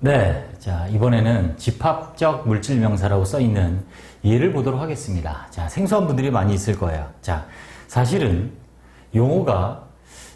네, 자 이번에는 집합적 물질 명사라고 써 있는 예를 보도록 하겠습니다. 자 생소한 분들이 많이 있을 거예요. 자 사실은 용어가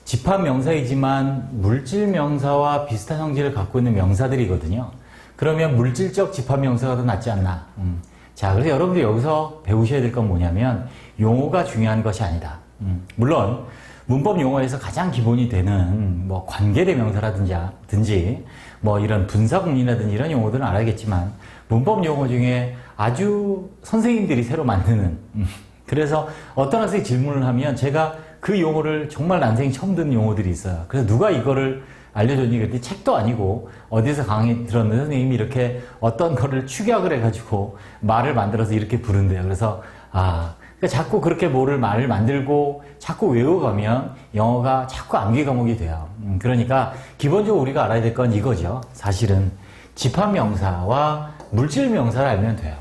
집합 명사이지만 물질 명사와 비슷한 성질을 갖고 있는 명사들이거든요. 그러면 물질적 집합 명사가 더 낫지 않나? 음. 자 그래서 여러분들이 여기서 배우셔야 될 건 뭐냐면 용어가 중요한 것이 아니다. 음. 물론 문법 용어에서 가장 기본이 되는 뭐 관계대명사라든지 뭐 이런 분사구문이라든지 이런 용어들은 알아야겠지만 문법 용어 중에 아주 선생님들이 새로 만드는 음, 그래서 어떤 학생이 질문을 하면 제가 그 용어를 정말 난생이 처음 듣는 용어들이 있어요. 그래서 누가 이거를 알려줬니? 그랬더니 책도 아니고 어디서 강의 들었는데 선생님이 이렇게 어떤 거를 축약을 해가지고 말을 만들어서 이렇게 부른대요. 그래서 아 그러니까 자꾸 그렇게 뭐를 말을 만들고 자꾸 외워가면 영어가 자꾸 암기 과목이 돼요. 음, 그러니까 기본적으로 우리가 알아야 될 건 이거죠. 사실은 집합명사와 물질명사를 알면 돼요.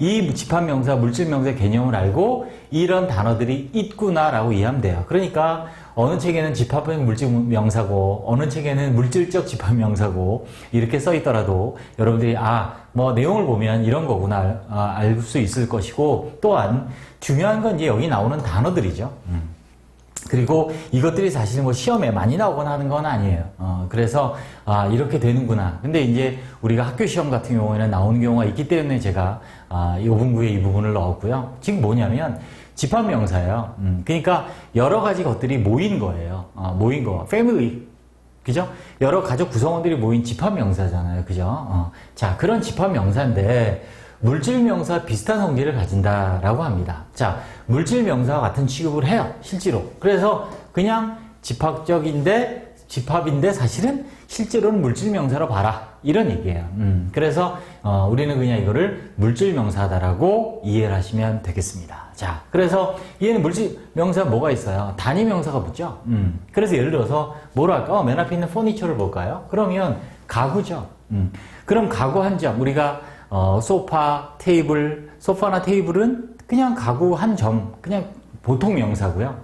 음. 이 집합명사, 물질명사 개념을 알고 이런 단어들이 있구나라고 이해하면 돼요. 그러니까 어느 책에는 집합형 물질명사고 어느 책에는 물질적 집합명사고 이렇게 써 있더라도 여러분들이 아 뭐 내용을 보면 이런 거구나 아, 알수 있을 것이고 또한 중요한 건 이제 여기 나오는 단어들이죠. 음. 그리고 이것들이 사실 뭐 시험에 많이 나오거나 하는 건 아니에요. 어, 그래서 아 이렇게 되는구나. 근데 이제 우리가 학교 시험 같은 경우에는 나오는 경우가 있기 때문에 제가 아, 이 5분구에 이 부분을 넣었고요. 지금 뭐냐면 집합명사예요. 음, 그러니까 여러 가지 것들이 모인 거예요. 어, 모인 거. 패밀리. 그죠? 여러 가족 구성원들이 모인 집합명사잖아요. 그죠? 어, 자, 그런 집합명사인데 물질 명사 비슷한 성질을 가진다라고 합니다. 자, 물질 명사와 같은 취급을 해요. 실제로. 그래서 그냥 집합적인데 집합인데 사실은 실제로는 물질 명사로 봐라. 이런 얘기예요. 음, 그래서 어, 우리는 그냥 이거를 물질 명사다라고 이해를 하시면 되겠습니다. 자, 그래서 얘는 물질 명사 뭐가 있어요? 단위 명사가 붙죠. 음, 그래서 예를 들어서 뭐로 할까? 어, 맨 앞에 있는 포니처를 볼까요? 그러면 가구죠. 음, 그럼 가구 한 점 우리가 어, 소파, 테이블, 소파나 테이블은 그냥 가구 한 점, 그냥 보통 명사고요.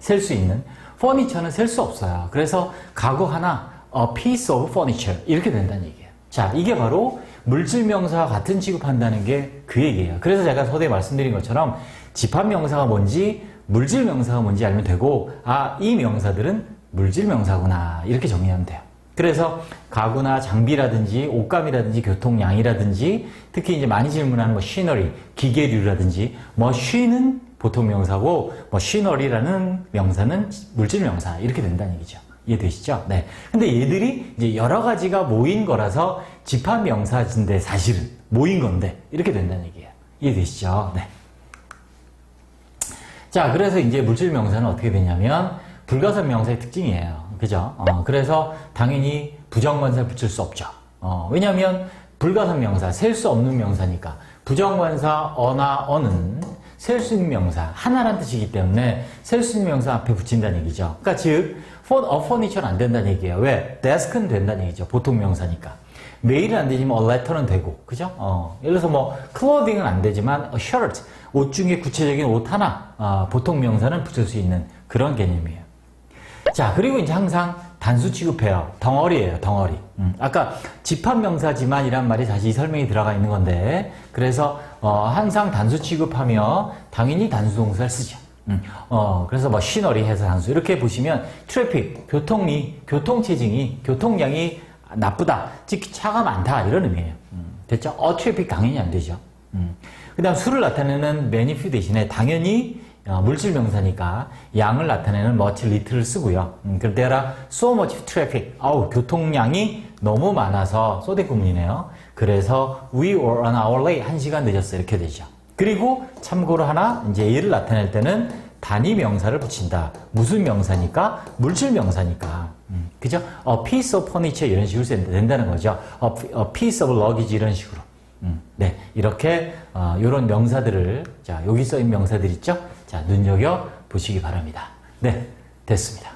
셀 수 있는. 퍼니처는 셀 수 없어요. 그래서 가구 하나, a piece of furniture 이렇게 된다는 얘기예요. 자, 이게 바로 물질 명사와 같은 취급한다는 게 그 얘기예요. 그래서 제가 서두에 말씀드린 것처럼 집합 명사가 뭔지 물질 명사가 뭔지 알면 되고 아, 이 명사들은 물질 명사구나 이렇게 정리하면 돼요. 그래서 가구나 장비라든지 옷감이라든지 교통량이라든지 특히 이제 많이 질문하는 뭐 쉬너리, 기계류라든지 뭐 쉬는 보통 명사고 뭐 쉬너리라는 명사는 물질 명사 이렇게 된다는 얘기죠. 이해되시죠? 네. 근데 얘들이 이제 여러 가지가 모인 거라서 집합 명사인데 사실은 모인 건데 이렇게 된다는 얘기예요. 이해되시죠? 네. 자, 그래서 이제 물질 명사는 어떻게 되냐면 불가산 명사의 특징이에요. 그죠? 어, 그래서 당연히 부정관사 붙일 수 없죠. 어, 왜냐하면 불가산 명사, 셀 수 없는 명사니까 부정관사 어나 어는 셀 수 있는 명사 하나란 뜻이기 때문에 셀 수 있는 명사 앞에 붙인다는 얘기죠. 그러니까 즉 a furniture는 안 된다는 얘기예요. 왜? desk는 된다는 얘기죠. 보통 명사니까. 메일은 안 되지만 a letter는 되고, 그죠? 어, 예를 들어서 뭐 clothing은 안 되지만 a shirt, 옷 중에 구체적인 옷 하나, 어, 보통 명사는 붙일 수 있는 그런 개념이에요. 자, 그리고 이제 항상 단수 취급해요. 덩어리예요, 덩어리. 음, 아까 집합명사지만 이란 말이 다시 설명이 들어가 있는 건데, 그래서 어, 항상 단수 취급하며 당연히 단수 동사를 쓰죠. 음, 어, 그래서 뭐 시너리 해서 단수 이렇게 보시면 트래픽, 교통이, 교통 체증이, 교통량이 나쁘다, 즉 차가 많다 이런 의미예요. 음, 됐죠? 어, 트래픽 당연히 안 되죠. 음. 그다음 수를 나타내는 매니퓨 대신에 당연히 어, 물질 명사니까 양을 나타내는 much, little를 쓰고요. 음, 그럴 때라 so much traffic. 아우 교통량이 너무 많아서 소대 구문이네요. 그래서 we were an hour late. 한 시간 늦었어 이렇게 되죠. 그리고 참고로 하나 이제 얘를 나타낼 때는 단위 명사를 붙인다. 무슨 명사니까? 물질 명사니까. 음, 그죠? A piece of furniture 이런 식으로 된다는 거죠. A, a piece of luggage 이런 식으로. 음, 네, 이렇게 어, 이런 명사들을 자 여기 써 있는 명사들 있죠? 자 눈여겨 보시기 바랍니다. 네, 됐습니다.